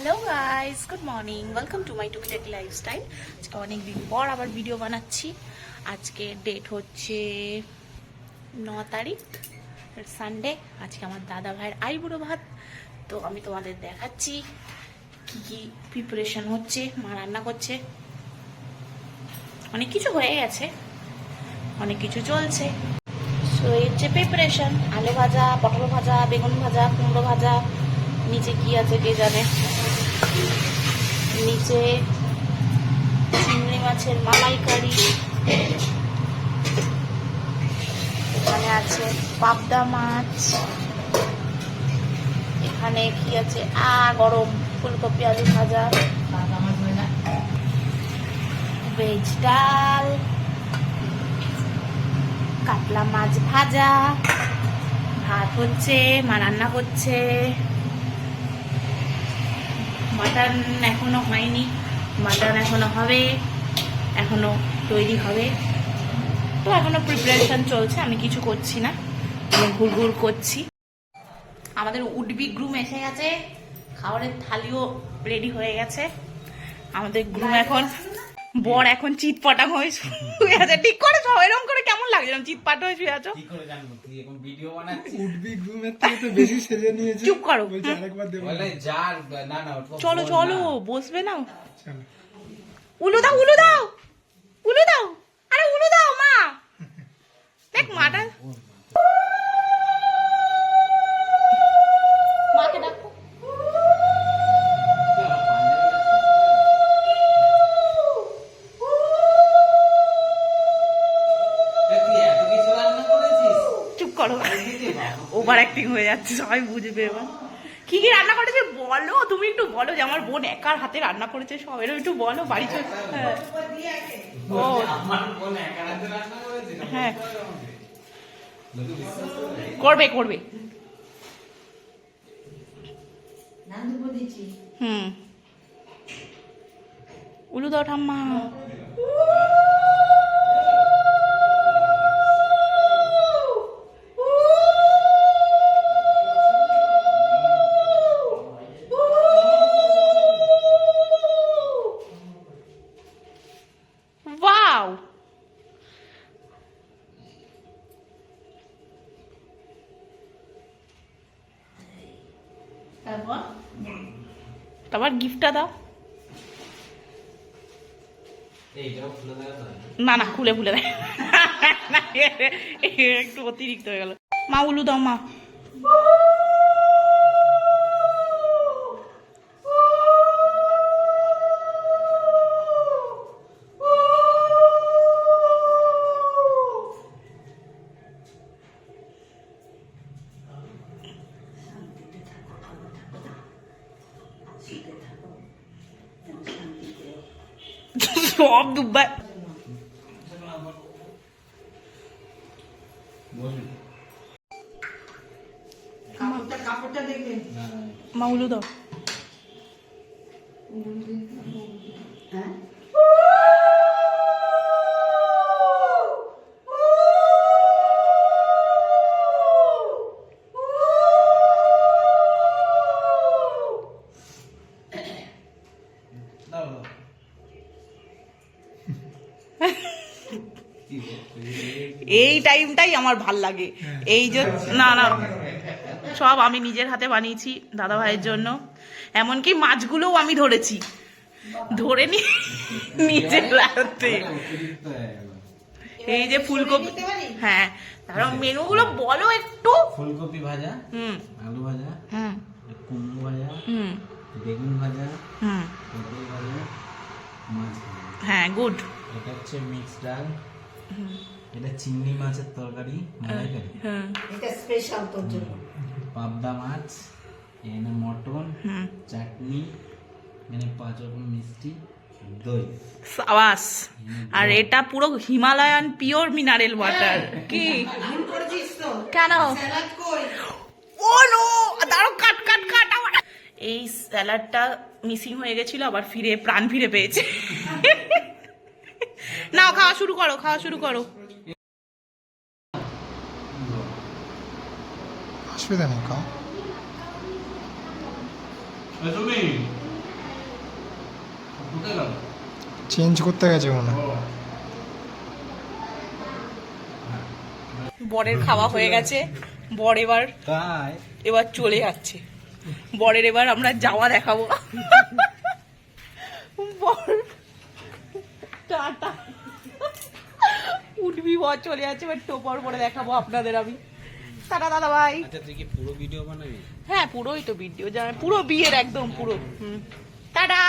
Hello guys good morning welcome to my টুকিটাক lifestyle আজকে অনেক দিন পর আবার ভিডিও বানাচ্ছি। আজকে ডেট হচ্ছে ন তারিখ সানডে আজকে আমার দাদা ভাইয়ের আইবুড়ো ভাত। তো আমি তোমাদের দেখাচ্ছি কি কি প্রিপারেশন হচ্ছে, মা রান্না করছে। অনেক কিছু হয়ে গেছে। অনেক কিছু চলছে। সো এর যে প্রিপারেশন আলু ভাজা, পটল ভাজা, বেগুন ভাজা, কুমড়ো ভাজা। নিচে কি আছে কে জানে? নিচে চিংড়ি মাছের মালাইকারি। এখানে আছে পাবদা মাছ। এখানে কি আছে? আ, গরম। ফুলকপি, আলু ভাজা। ভেজ ডাল। কাতলা মাছ ভাজা। ভাত হচ্ছে, মা রান্না করছে। মাটন এখনও হয়নি। মাটন এখনও হবে এখনও তৈরি হবে। তো এখনও প্রিপারেশন চলছে আমি কিছু করছি না। আমি ঘুর ঘুর করছি। আমাদের উডবি গ্রুম এসে গেছে খাবারের থালিও রেডি হয়ে গেছে। আমাদের গ্রুম এখন বর এখন চিটপটাং হয়ে শুয়ে আছে। ঠিক করে সব এরকম করে কেমন লাগছে চিটপাট হয়ে শুয়ে আছো? কি করে চলো চলো বসবে ভিডিও করো ওভার অ্যাক্টিং হয়ে যাচ্ছে সবাই বুঝবে এবার কি কি রান্না করেছে বলো তুমি একটু বলো যে আমার বোন একার হাতে রান্না করেছে সব এরকম একটু বলো বাড়ি চল হ্যাঁ। হ্যাঁ? করবে করবে। হুম। উলু দাও ঠাম্মা। তারপর? তারপর গিফটটা দাও। না। না খুলে খুলে দেয় একটু অতিরিক্ত হয়ে গেল। মা উলু দাও মা। সব দুব্বা বসুন না, না, মা দাও দাও, এই টাইমটাই আমার ভালো লাগে। এই যে না না। সব আমি নিজের হাতে বানিয়েছি দাদা ভাইয়ের জন্য। এমনকি মাছগুলোও আমি ধরেছি। ধরে নি নিজের হাতে। এই যে ফুলকপি হ্যাঁ তারা মেনুগুলো বলো একটু। ফুলকপি ভাজা হুম। আলু ভাজা হুম। কুমড়ো ভাজা হুম। বেগুন ভাজা হুম। পটল ভাজা মাছ হ্যাঁ গুড। এটা হচ্ছে মিক্স ডাল। এটা চিংড়ি মাছের তরকারি মালাইকারি হুম এটা স্পেশাল তোর জন্য। পাবদা মাছ এখানে মটন চাটনি এখানে পাঁচ রকম মিষ্টি দই। সাবাস। আর এটা পুরো হিমালয়ান পিওর মিনারেল ওয়াটার। কি? করেছিস তো। কেন? Oh no! দাঁড়ো কাট কাট এই স্যালাডটা মিসিং হয়ে গেছিল আবার ফিরে প্রাণ ফিরে পেয়েছে। নাও খাওয়া শুরু করো খাওয়া শুরু করো। অসুবিধা নেই খাও। তুমি? চেঞ্জ করতে গেছে মনে বরের খাওয়া হয়ে গেছে। বর এবার এবার চলে যাচ্ছে। বরের এবার আমরা যাওয়া দেখাবো। বর টাটা। উঠবি বর চলে যাচ্ছে এবার টোপর পরে দেখাবো আপনাদের আমি। টাটা দাদা ভাই আচ্ছা তুই কি পুরো ভিডিও বানাবি? হ্যাঁ পুরোই তো ভিডিও পুরো বিয়ের একদম পুরো। হুম। টাটা।